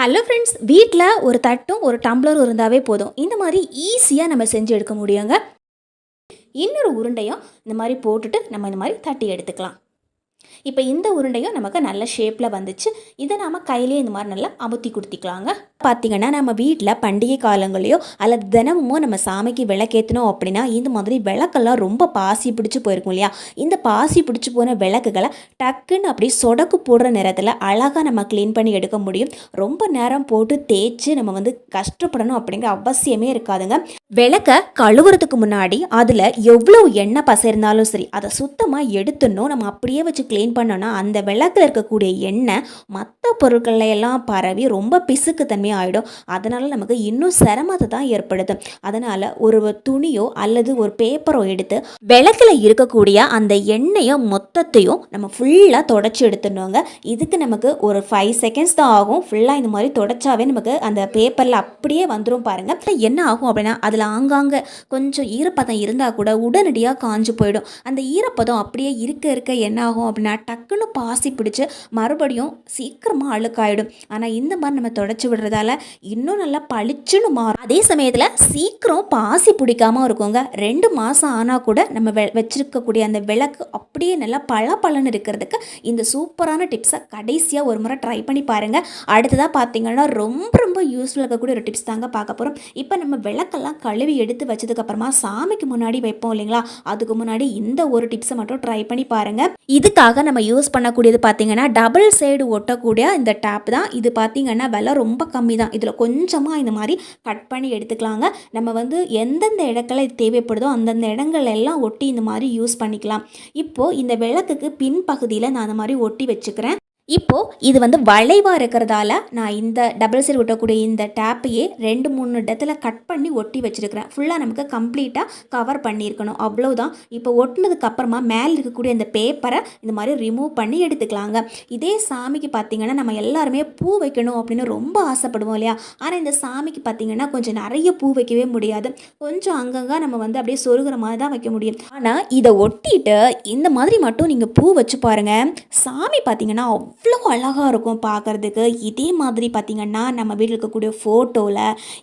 Hello friends வீட்டில் ஒரு தட்டும் ஒரு டம்ளரும் இருந்தாவே போதும். இந்த மாதிரி ஈஸியாக நம்ம செஞ்சு எடுக்க முடியுங்க. இன்னொரு உருண்டையும் இந்த மாதிரி போட்டுட்டு நம்ம இந்த மாதிரி தட்டி எடுத்துக்கலாம். இப்போ இந்த உருண்டையும் நமக்கு நல்ல ஷேப்பில் வந்துச்சு. இதை நாம் கையிலே இந்த மாதிரி நல்லா அமுத்தி கொடுத்திக்கலாங்க. பார்த்தீங்கன்னா நம்ம வீட்டில் பண்டிகை காலங்களையோ அல்லது தினமுமோ நம்ம சாமிக்கு விளக்கேற்றணும் அப்படின்னா இந்த மாதிரி விளக்கெல்லாம் ரொம்ப பாசி பிடிச்சி போயிருக்கும் இல்லையா? இந்த பாசி பிடிச்சி போன விளக்குகளை டக்குன்னு அப்படி சொடக்கு போடுற நேரத்தில் அழகாக நம்ம க்ளீன் பண்ணி எடுக்க முடியும். ரொம்ப நேரம் போட்டு தேய்ச்சி நம்ம வந்து கஷ்டப்படணும் அப்படிங்கிற அவசியமே இருக்காதுங்க. விளக்க கழுவுறதுக்கு முன்னாடி அதில் எவ்வளோ எண்ணெய் பசையிருந்தாலும் சரி அதை சுத்தமாக எடுத்துடணும். நம்ம அப்படியே வச்சு க்ளீன் பண்ணோன்னா அந்த விளக்கில் இருக்கக்கூடிய எண்ணெய் மற்ற பொருட்கள்ல எல்லாம் பரவி ரொம்ப பிசுக்கு தன்மை ஆகிடும் அதனால் நமக்கு இன்னும் சிரமத்தை தான் ஏற்படுது. அதனால் ஒரு துணியோ அல்லது ஒரு பேப்பரோ எடுத்து விளக்கில் இருக்கக்கூடிய அந்த எண்ணெயை மொத்தத்தையும் நம்ம ஃபுல்லாக தொடச்சி எடுத்துடணுங்க. இதுக்கு நமக்கு ஒரு ஃபைவ் செகண்ட்ஸ் தான் ஆகும். ஃபுல்லாக இந்த மாதிரி தொடச்சாவே நமக்கு அந்த பேப்பரில் அப்படியே வந்துடும் பாருங்கள் என்ன ஆகும் அப்படின்னா அதில் ஆங்காங்கே கொஞ்சம் ஈரப்பதம் இருந்தால் கூட உடனடியாக காஞ்சு போயிடும். அந்த ஈரப்பதம் அப்படியே இருக்க இருக்க என்ன ஆகும் அப்படின்னா டக்குன்னு பாசி பிடிச்சி மறுபடியும் சீக்கிரமாக அழுக்காயிடும். ஆனால் இந்த மாதிரி நம்ம தொடச்சி விடுறதால இன்னும் நல்லா பளிச்சுன்னு மாறும். அதே சமயத்தில் சீக்கிரம் பாசி பிடிக்காம இருக்குங்க. ரெண்டு மாதம் ஆனால் கூட நம்ம வெ வச்சிருக்கக்கூடிய அந்த விளக்கு அப்படியே நல்லா பல பலன்னு இருக்கிறதுக்கு இந்த சூப்பரான டிப்ஸை கடைசியாக ஒரு முறை ட்ரை பண்ணி பாருங்கள் அடுத்ததாக பார்த்தீங்கன்னா ரொம்ப ரொம்ப யூஸ்ஃபுல்லாக இருக்கக்கூடிய ஒரு டிப்ஸ் தாங்க பார்க்க போகிறோம் இப்போ நம்ம விளக்கெல்லாம் கழுவி எடுத்து வச்சதுக்கப்புறமா சாமிக்கு முன்னாடி வைப்போம் இல்லைங்களா? அதுக்கு முன்னாடி இந்த ஒரு டிப்ஸை மட்டும் ட்ரை பண்ணி பாருங்கள் இதுக்காக நம்ம யூஸ் பண்ணக்கூடியது பார்த்தீங்கன்னா டபுள் சைடு ஒட்டக்கூடிய இந்த டேப் தான். இது பார்த்தீங்கன்னா விலை ரொம்ப கம்மி கம்மி தான். இதில் கொஞ்சமாக இந்த மாதிரி கட் பண்ணி எடுத்துக்கலாங்க. நம்ம வந்து எந்தெந்த இடத்துல இது தேவைப்படுதோ அந்தந்த இடங்கள் எல்லாம் ஒட்டி இந்த மாதிரி யூஸ் பண்ணிக்கலாம். இப்போது இந்த விளக்குக்கு பின்பகுதியில் நான் அந்த மாதிரி ஒட்டி வச்சுக்கிறேன். இப்போது இது வந்து வளைவாக இருக்கிறதால நான் இந்த டபுள் சைடு ஒட்டக்கூடிய இந்த டேப்பையே ரெண்டு மூணு இடத்துல கட் பண்ணி ஒட்டி வச்சிருக்கிறேன். ஃபுல்லாக நமக்கு கம்ப்ளீட்டாக கவர் பண்ணியிருக்கணும். அவ்வளோதான் இப்போ ஒட்டினதுக்கு அப்புறமா மேலே இருக்கக்கூடிய இந்த பேப்பரை இந்த மாதிரி ரிமூவ் பண்ணி எடுத்துக்கலாங்க. இதே சாமிக்கு பார்த்தீங்கன்னா நம்ம எல்லாருமே பூ வைக்கணும் அப்படின்னு ரொம்ப ஆசைப்படுவோம் இல்லையா? ஆனால் இந்த சாமிக்கு பார்த்தீங்கன்னா கொஞ்சம் நிறைய பூ வைக்கவே முடியாது. கொஞ்சம் அங்கங்கே நம்ம வந்து அப்படியே சொருகிற மாதிரி தான் வைக்க முடியும். ஆனால் இதை ஒட்டிட்டு இந்த மாதிரி மட்டும் நீங்கள் பூ வச்சு பாருங்கள் சாமி பார்த்திங்கன்னா அவ்வளோ அழகாக இருக்கும் பார்க்குறதுக்கு இதே மாதிரி பார்த்திங்கன்னா நம்ம வீட்டில் இருக்கக்கூடிய ஃபோட்டோவில்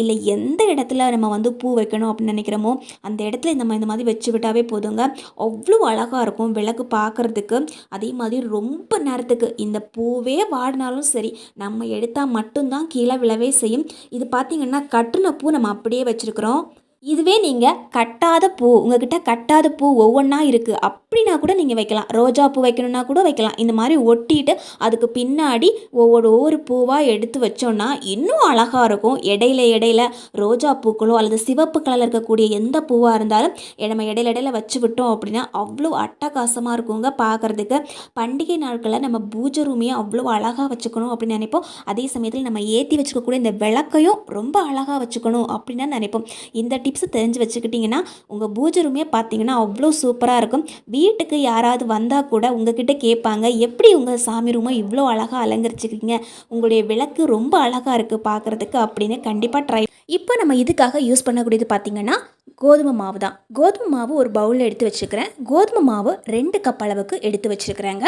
இல்லை எந்த இடத்துல நம்ம வந்து பூ வைக்கணும் அப்படின்னு நினைக்கிறோமோ அந்த இடத்துல இந்த மாதிரி இந்த மாதிரி வச்சு விட்டாவே போதுங்க. அவ்வளோ அழகாக இருக்கும் விளக்கு பார்க்குறதுக்கு அதே மாதிரி ரொம்ப நேரத்துக்கு இந்த பூவே வாடினாலும் சரி நம்ம எடுத்தால் மட்டும்தான் கீழே விழவே செய்யும். இது பார்த்திங்கன்னா கட்டுன பூ நம்ம அப்படியே வச்சுருக்குறோம். இதுவே நீங்கள் கட்டாத பூ உங்ககிட்ட கட்டாத பூ ஒவ்வொன்றா இருக்குது அப்படின்னா கூட நீங்கள் வைக்கலாம். ரோஜா பூ வைக்கணும்னா கூட வைக்கலாம். இந்த மாதிரி ஒட்டிட்டு அதுக்கு பின்னாடி ஒவ்வொரு ஒவ்வொரு பூவாக எடுத்து வச்சோன்னா இன்னும் அழகாக இருக்கும். இடையில இடையில ரோஜா பூக்களோ அல்லது சிவப்பு கலரில் இருக்கக்கூடிய எந்த பூவாக இருந்தாலும் நம்ம இடையில இடையில வச்சு விட்டோம் அப்படின்னா அவ்வளோ அட்டகாசமாக இருக்குங்க பார்க்குறதுக்கு பண்டிகை நாட்களில் நம்ம பூஜை ரூமையும் அவ்வளோ அழகாக வச்சுக்கணும் அப்படின்னு நினைப்போம். அதே சமயத்தில் நம்ம ஏற்றி வச்சுக்கக்கூடிய இந்த விளக்கையும் ரொம்ப அழகாக வச்சுக்கணும் அப்படின்னு நினைப்போம். இந்த டிப்ஸ் தெரிஞ்சு வச்சுக்கிட்டிங்கன்னா உங்கள் பூஜை ரூமே பார்த்தீங்கன்னா அவ்வளோ சூப்பராக இருக்கும். வீட்டுக்கு யாராவது வந்தால் கூட உங்ககிட்ட கேட்பாங்க எப்படி உங்கள் சாமி ரூமை இவ்வளோ அழகாக அலங்கரிச்சிருக்கீங்க உங்களுடைய விளக்கு ரொம்ப அழகாக இருக்குது பார்க்குறதுக்கு அப்படின்னு கண்டிப்பாக ட்ரை இப்போ நம்ம இதுக்காக யூஸ் பண்ணக்கூடியது பார்த்திங்கன்னா கோதுமை மாவு தான். கோதுமை மாவு ஒரு பவுலில் எடுத்து வச்சுக்கிறேன். கோதுமை மாவு ரெண்டு கப் அளவுக்கு எடுத்து வச்சுருக்கிறேங்க.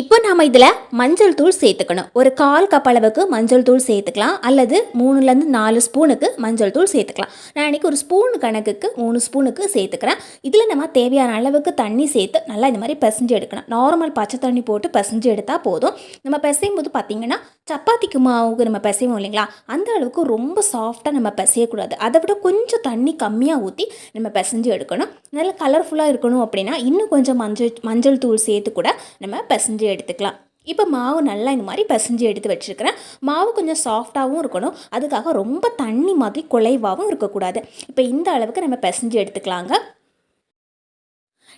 இப்போ நாம் இதில் மஞ்சள் தூள் சேர்த்துக்கணும். ஒரு கால் கப் அளவுக்கு மஞ்சள் தூள் சேர்த்துக்கலாம். அல்லது மூணுலேருந்து நாலு ஸ்பூனுக்கு மஞ்சள் தூள் சேர்த்துக்கலாம். நான் இன்றைக்கி ஒரு ஸ்பூன் கணக்குக்கு மூணு ஸ்பூனுக்கு சேர்த்துக்கிறேன். இதில் நம்ம தேவையான அளவுக்கு தண்ணி சேர்த்து நல்லா இந்த மாதிரி பிசைஞ்சு எடுக்கணும். நார்மல் பச்சை தண்ணி போட்டு பிசைஞ்சு எடுத்தால் போதும். நம்ம பிசையும் போது பார்த்திங்கன்னா சப்பாத்திக்கு மாவுக்கு நம்ம பிசைவோம் இல்லைங்களா? அந்த அளவுக்கு ரொம்ப சாஃப்டாக நம்ம பிசையக்கூடாது. அதை விட கொஞ்சம் தண்ணி கம்மியாக ஊற்றி நம்ம பிசைஞ்சு எடுக்கணும். நல்லா கலர்ஃபுல்லாக இருக்கணும் அப்படின்னா இன்னும் கொஞ்சம் மஞ்சள் மஞ்சள் தூள் சேர்த்து கூட நம்ம பிசைஞ்சு எடுத்துக்கலாம். இப்போ மாவு நல்லா இந்த மாதிரி பிசைஞ்சு எடுத்து வச்சுருக்கிறேன். மாவு கொஞ்சம் சாஃப்டாகவும் இருக்கணும். அதுக்காக ரொம்ப தண்ணி மாதிரி குலைவாகவும் இருக்கக்கூடாது. இப்போ இந்த அளவுக்கு நம்ம பிசைஞ்சு எடுத்துக்கலாங்க.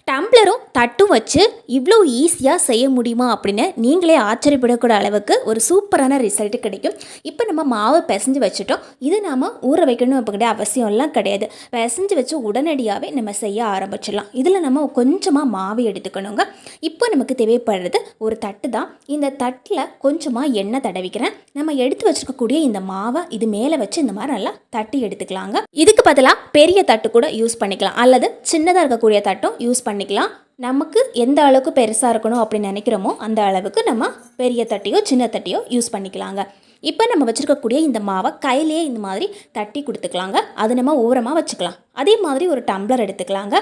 டம்ளரும் தட்டும் வச்சு இவ்வளோ ஈஸியாக செய்ய முடியுமா அப்படின்னு நீங்களே ஆச்சரியப்படக்கூடிய அளவுக்கு ஒரு சூப்பரான ரிசல்ட் கிடைக்கும். இப்போ நம்ம மாவு பிசைஞ்சு வச்சுட்டோம். இது நாம் ஊற வைக்கணும் அப்படிங்கிற அவசியம்லாம் கிடையாது. பிசைஞ்சு வச்சு உடனடியாகவே நம்ம செய்ய ஆரம்பிச்சிடலாம். இதில் நம்ம கொஞ்சமாக மாவு எடுத்துக்கணுங்க. இப்போ நமக்கு தேவைப்படுறது ஒரு தட்டு தான். இந்த தட்டில் கொஞ்சமாக எண்ணெய் தடவிக்கிறேன். நம்ம எடுத்து வச்சுருக்கக்கூடிய இந்த மாவை இது மேலே வச்சு இந்த மாதிரி நல்லா தட்டி எடுத்துக்கலாங்க. இதுக்கு பதிலாக பெரிய தட்டு கூட யூஸ் பண்ணிக்கலாம். அல்லது சின்னதாக இருக்கக்கூடிய தட்டும் யூஸ் பண்ணிக்கலாம். நமக்கு எந்த அளவுக்கு பெருசாக இருக்கணும் அப்படின்னு நினைக்கிறோமோ அந்த அளவுக்கு நம்ம பெரிய தட்டியோ சின்ன தட்டியோ யூஸ் பண்ணிக்கலாங்க. இப்போ நம்ம வச்சுருக்கக்கூடிய இந்த மாவை கையிலேயே இந்த மாதிரி தட்டி கொடுத்துக்கலாங்க. அது நம்ம ஓரமாக வச்சுக்கலாம். அதே மாதிரி ஒரு டம்ளர் எடுத்துக்கலாங்க.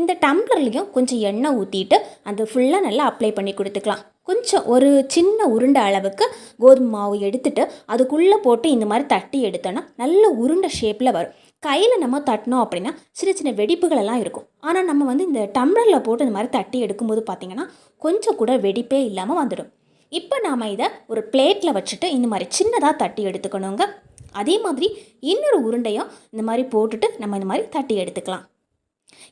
இந்த டம்ளர்லேயும் கொஞ்சம் எண்ணெய் ஊற்றிட்டு அந்த ஃபுல்லாக நல்லா அப்ளை பண்ணி கொடுத்துக்கலாம். கொஞ்சம் ஒரு சின்ன உருண்டை அளவுக்கு கோதுமை மாவு எடுத்துட்டு அதுக்குள்ளே போட்டு இந்த மாதிரி தட்டி எடுத்தோன்னா நல்ல உருண்டை ஷேப்பில் வரும். கையில் நம்ம தட்டினோம் அப்படின்னா சின்ன சின்ன வெடிப்புகள் எல்லாம் இருக்கும். ஆனால் நம்ம வந்து இந்த டம்ளரில் போட்டு இந்த மாதிரி தட்டி எடுக்கும்போது பார்த்திங்கன்னா கொஞ்சம் கூட வெடிப்பே இல்லாமல் வந்துடும். இப்போ நாம் இதை ஒரு பிளேட்டில் வச்சுட்டு இந்த மாதிரி சின்னதாக தட்டி எடுத்துக்கணுங்க. அதே மாதிரி இன்னொரு உருண்டையும் இந்த மாதிரி போட்டுட்டு நம்ம இந்த மாதிரி தட்டி எடுத்துக்கலாம்.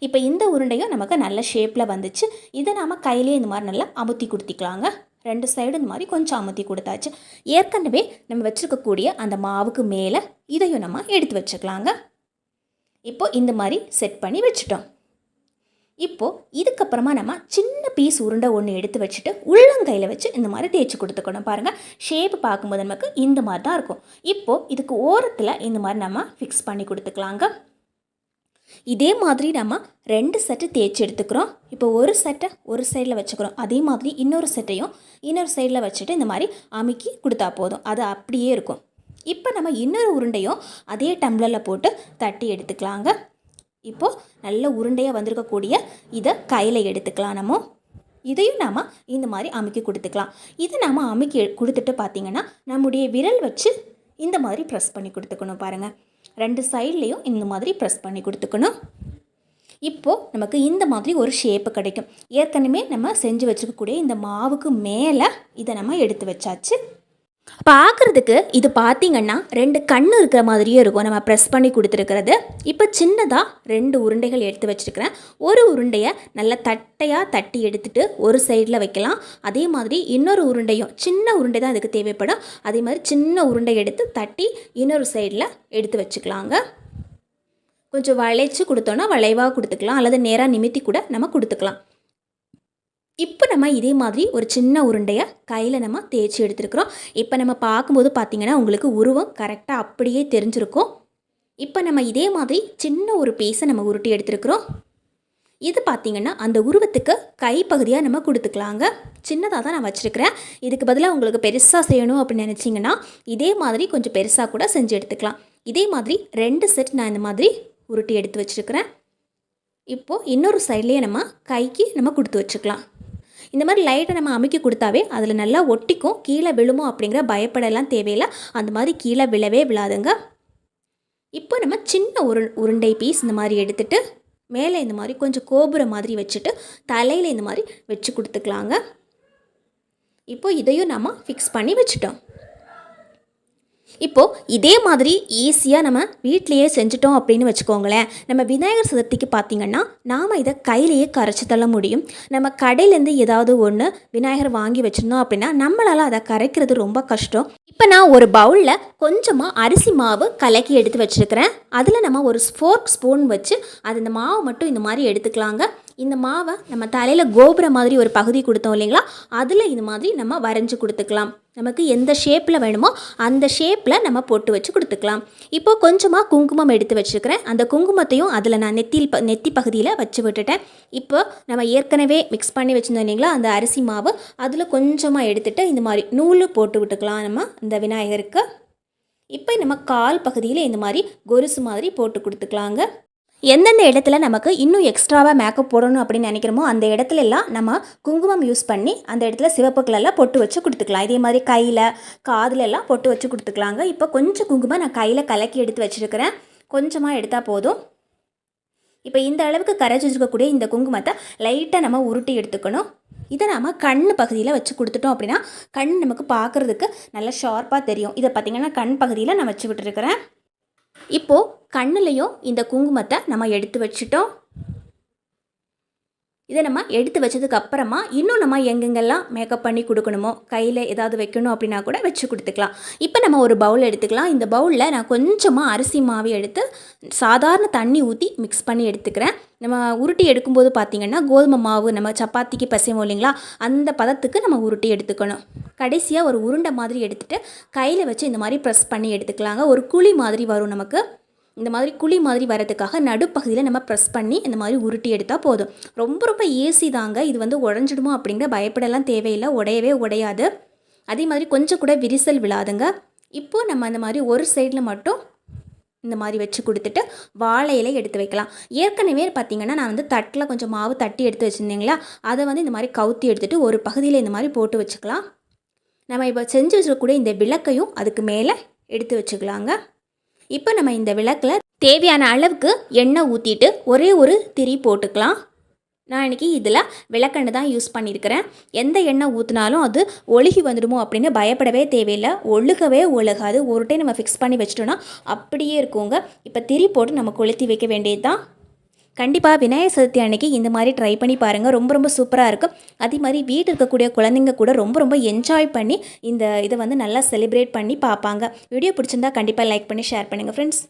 இப்போ இந்த உருண்டையும் நமக்கு நல்ல ஷேப்பில் வந்துச்சு. இதை நாம் கையிலே இந்த மாதிரி நல்லா அமுத்தி கொடுத்திக்கலாங்க. ரெண்டு சைடு இந்த மாதிரி கொஞ்சம் அமுத்தி கொடுத்தாச்சு. ஏற்கனவே நம்ம வச்சுருக்கக்கூடிய அந்த மாவுக்கு மேலே இதையும் நம்ம எடுத்து வச்சுக்கலாங்க. இப்போ இந்த மாதிரி செட் பண்ணி வச்சுட்டோம். இப்போது இதுக்கப்புறமா நம்ம சின்ன பீஸ் உருண்டை ஒன்று எடுத்து வச்சுட்டு உள்ளங்கையில் வச்சு இந்த மாதிரி தேய்ச்சி கொடுத்துக்கணும். பாருங்கள் ஷேப் பார்க்கும்போது நமக்கு இந்த மாதிரி தான் இருக்கும். இப்போது இதுக்கு ஓரத்தில் இந்த மாதிரி நம்ம ஃபிக்ஸ் பண்ணி கொடுத்துக்கலாங்க. இதே மாதிரி நம்ம ரெண்டு செட்டு தேய்ச்சி எடுத்துக்கிறோம். இப்போ ஒரு செட்டை ஒரு சைடில் வச்சுக்கிறோம். அதே மாதிரி இன்னொரு செட்டையும் இன்னொரு சைடில் வச்சுட்டு இந்த மாதிரி அமுக்கி கொடுத்தா போதும். அது அப்படியே இருக்கும். இப்போ நம்ம இன்னொரு உருண்டையும் அதே டம்ளரில் போட்டு தட்டி எடுத்துக்கலாங்க. இப்போது நல்ல உருண்டையாக வந்திருக்கக்கூடிய இதை கையில் எடுத்துக்கலாம் நம்ம. இதையும் நாம் இந்த மாதிரி அமுக்கி கொடுத்துக்கலாம். இதை நாம் அமுக்கி கொடுத்துட்டு பார்த்திங்கன்னா நம்முடைய விரல் வச்சு இந்த மாதிரி ப்ரெஸ் பண்ணி கொடுத்துக்கணும் பாருங்கள் ரெண்டு சைட்லேயும் இந்த மாதிரி ப்ரெஸ் பண்ணி கொடுத்துக்கணும். இப்போது நமக்கு இந்த மாதிரி ஒரு ஷேப்பு கிடைக்கும். ஏற்கனவே நம்ம செஞ்சு வச்சுக்கக்கூடிய இந்த மாவுக்கு மேலே இதை நம்ம எடுத்து வச்சாச்சு. பார்க்குறதுக்கு இது பார்த்தீங்கன்னா ரெண்டு கண்ணு இருக்கிற மாதிரியே இருக்கும். நம்ம ப்ரெஸ் பண்ணி கொடுத்துருக்கிறது. இப்போ சின்னதாக ரெண்டு உருண்டைகள் எடுத்து வச்சுருக்கிறேன். ஒரு உருண்டையை நல்லா தட்டையாக தட்டி எடுத்துட்டு ஒரு சைடில் வைக்கலாம். அதே மாதிரி இன்னொரு உருண்டையும் சின்ன உருண்டை தான் இதுக்கு தேவைப்படும். அதே மாதிரி சின்ன உருண்டை எடுத்து தட்டி இன்னொரு சைடில் எடுத்து வச்சுக்கலாங்க. கொஞ்சம் வளைச்சு கொடுத்தோன்னா வளைவாக கொடுத்துக்கலாம். அல்லது நேராக நிமித்தி கூட நம்ம கொடுத்துக்கலாம். இப்போ நம்ம இதே மாதிரி ஒரு சின்ன உருண்டையை கையில் நம்ம தேய்ச்சி எடுத்துருக்குறோம். இப்போ நம்ம பார்க்கும்போது பார்த்திங்கன்னா உங்களுக்கு உருவம் கரெக்டாக அப்படியே தெரிஞ்சிருக்கும். இப்போ நம்ம இதே மாதிரி சின்ன ஒரு பீஸை நம்ம உருட்டி எடுத்துருக்குறோம். இது பார்த்திங்கன்னா அந்த உருவத்துக்கு கைப்பகுதியாக நம்ம கொடுத்துக்கலாங்க. சின்னதாக தான் நான் வச்சுருக்கிறேன். இதுக்கு பதிலாக உங்களுக்கு பெருசாக செய்யணும் அப்படின்னு நினச்சிங்கன்னா இதே மாதிரி கொஞ்சம் பெருசாக கூட செஞ்சு எடுத்துக்கலாம். இதே மாதிரி ரெண்டு செட் நான் இந்த மாதிரி உருட்டி எடுத்து வச்சுருக்கிறேன். இப்போது இன்னொரு சைட்லேயே நம்ம கைக்கு நம்ம கொடுத்து வச்சுக்கலாம் இந்த மாதிரி லைட்டை நம்ம அமுக்கி கொடுத்தாவே அதில் நல்லா ஒட்டிக்கும். கீழே விழுமோ அப்படிங்கிற பயப்படலாம் தேவையில்லை. அந்த மாதிரி கீழே விழவே விழாதுங்க. இப்போ நம்ம சின்ன உரு உருண்டை பீஸ் இந்த மாதிரி எடுத்துட்டு மேலே இந்த மாதிரி கொஞ்சம் கோபுரம் மாதிரி வச்சுட்டு தலையில் இந்த மாதிரி வச்சு கொடுத்துக்கலாங்க. இப்போ இதையும் நம்ம ஃபிக்ஸ் பண்ணி வச்சுட்டோம். இப்போது இதே மாதிரி ஈஸியாக நம்ம வீட்லேயே செஞ்சுட்டோம் அப்படின்னு வச்சுக்கோங்களேன். நம்ம விநாயகர் சதுர்த்திக்கு பார்த்திங்கன்னா நாம் இதை கையிலேயே கரைச்சி தள்ள முடியும். நம்ம கடையிலேருந்து ஏதாவது ஒன்று விநாயகர் வாங்கி வச்சுருந்தோம் அப்படின்னா நம்மளால் அதை கரைக்கிறது ரொம்ப கஷ்டம். இப்போ நான் ஒரு பவுலில் கொஞ்சமாக அரிசி மாவு கலக்கி எடுத்து வச்சுருக்கிறேன். அதில் நம்ம ஒரு ஃபோர்க் ஸ்பூன் வச்சு அது இந்த மாவு மட்டும் இந்த மாதிரி எடுத்துக்கலாங்க. இந்த மாவை நம்ம தலையில் கோபுரம் மாதிரி ஒரு பகுதி கொடுத்தோம் இல்லைங்களா? அதில் இது மாதிரி நம்ம வரைஞ்சி கொடுத்துக்கலாம். நமக்கு எந்த ஷேப்பில் வேணுமோ அந்த ஷேப்பில் நம்ம போட்டு வச்சு கொடுத்துக்கலாம். இப்போ கொஞ்சமாக குங்குமம் எடுத்து வச்சுருக்கிறேன். அந்த குங்குமத்தையும் அதில் நான் நெத்தியில் ப நெத்தி பகுதியில் வச்சு விட்டுட்டேன். இப்போ நம்ம ஏற்கனவே மிக்ஸ் பண்ணி வச்சுருந்தோம் இல்லைங்களா? அந்த அரிசி மாவு. அதில் கொஞ்சமாக எடுத்துகிட்டு இந்த மாதிரி நூல் போட்டு விட்டுக்கலாம் நம்ம இந்த விநாயகருக்கு. இப்போ நம்ம கால் பகுதியில் இந்த மாதிரி கொலுசு மாதிரி போட்டு கொடுத்துக்கலாங்க. எந்தெந்த இடத்துல நமக்கு இன்னும் எக்ஸ்ட்ராவாக மேக்கப் போடணும் அப்படின்னு நினைக்கிறோமோ அந்த இடத்துல எல்லாம் நம்ம குங்குமம் யூஸ் பண்ணி அந்த இடத்துல சிவப்பு கலரில் பொட்டு வச்சு கொடுத்துக்கலாம். இதே மாதிரி கையில் காதில் எல்லாம் பொட்டு வச்சு கொடுத்துக்கலாங்க. இப்போ கொஞ்சம் குங்குமம் நான் கையில் கலக்கி எடுத்து வச்சுருக்கிறேன். கொஞ்சமாக எடுத்தால் போதும். இப்போ இந்த அளவுக்கு கரைச்சி வச்சுருக்கக்கூடிய இந்த குங்குமத்தை லைட்டாக நம்ம உருட்டி எடுத்துக்கணும். இதை நாம் கண் பகுதியில் வச்சு கொடுத்துட்டோம் அப்படின்னா கண் நமக்கு பார்க்குறதுக்கு நல்லா ஷார்ப்பாக தெரியும். இதை பார்த்திங்கன்னா கண் பகுதியில் நான் வச்சு விட்டுருக்கிறேன். இப்போது கண்ணுலேயும் இந்த குங்குமத்தை நம்ம எடுத்து வச்சுட்டோம். இதை நம்ம எடுத்து வச்சதுக்கு அப்புறமா இன்னும் நம்ம எங்கெங்கெல்லாம் மேக்கப் பண்ணி கொடுக்கணுமோ கையில் ஏதாவது வைக்கணும் அப்படின்னா கூட வச்சு கொடுத்துக்கலாம். இப்போ நம்ம ஒரு பவுல் எடுத்துக்கலாம். இந்த பவுலில் நான் கொஞ்சமாக அரிசி மாவு எடுத்து சாதாரண தண்ணி ஊற்றி மிக்ஸ் பண்ணி எடுத்துக்கிறேன். நம்ம உருட்டி எடுக்கும்போது பார்த்திங்கன்னா கோதுமை மாவு நம்ம சப்பாத்திக்கு பசைவோம் இல்லைங்களா? அந்த பதத்துக்கு நம்ம உருட்டி எடுத்துக்கணும். கடைசியாக ஒரு உருண்டை மாதிரி எடுத்துகிட்டு கையில் வச்சு இந்த மாதிரி ப்ரெஸ் பண்ணி எடுத்துக்கலாங்க. ஒரு குழி மாதிரி வரும் நமக்கு. இந்த மாதிரி குழி மாதிரி வரதுக்காக நடுப்பகுதியில் நம்ம ப்ரெஸ் பண்ணி இந்த மாதிரி உருட்டி எடுத்தால் போதும். ரொம்ப ரொம்ப ஏசி தாங்க. இது வந்து உடஞ்சிடுமோ அப்படிங்கிற பயப்படலாம் தேவையில்லை. உடையவே உடையாது. அதே மாதிரி கொஞ்சம் கூட விரிசல் விழாதுங்க. இப்போது நம்ம அந்த மாதிரி ஒரு சைடில் மட்டும் இந்த மாதிரி வச்சு கொடுத்துட்டு வாழை இலை எடுத்து வைக்கலாம். ஏற்கனவே பார்த்தீங்கன்னா நான் வந்து தட்டில் கொஞ்சம் மாவு தட்டி எடுத்து வச்சுருந்தீங்களா? அதை வந்து இந்த மாதிரி கவுத்தி எடுத்துகிட்டு ஒரு பகுதியில் இந்த மாதிரி போட்டு வச்சுக்கலாம். நம்ம இப்போ செஞ்சு வச்சுருக்கக்கூடிய இந்த விளக்கையும் அதுக்கு மேலே எடுத்து வச்சுக்கலாங்க. இப்போ நம்ம இந்த விளக்கில் தேவையான அளவுக்கு எண்ணெய் ஊற்றிட்டு ஒரே ஒரு திரி போட்டுக்கலாம். நான் இன்றைக்கி இதில் விளக்கெண்ணெய் தான் யூஸ் பண்ணியிருக்கிறேன் எந்த எண்ணெய் ஊற்றினாலும் அது ஒழுகி வந்துடுமோ அப்படின்னு பயப்படவே தேவையில்லை. ஒழுகவே ஒழுகாது. ஒரு டைம் நம்ம ஃபிக்ஸ் பண்ணி வச்சிட்டோன்னா அப்படியே இருக்குங்க. இப்போ திரி போட்டு நம்ம கொளுத்தி வைக்க வேண்டியது தான் கண்டிப்பாக விநாயகர் சதுர்த்தி அன்னைக்கு இந்த மாதிரி ட்ரை பண்ணி பாருங்கள் ரொம்ப ரொம்ப சூப்பராக இருக்கும் அதே மாதிரி வீட்டில் இருக்கக்கூடிய குழந்தைங்க கூட ரொம்ப ரொம்ப என்ஜாய் பண்ணி இந்த இதை வந்து நல்லா செலிப்ரேட் பண்ணி பார்ப்பாங்க. வீடியோ பிடிச்சிருந்தா கண்டிப்பாக லைக் பண்ணி ஷேர் பண்ணுங்கள் ஃப்ரெண்ட்ஸ்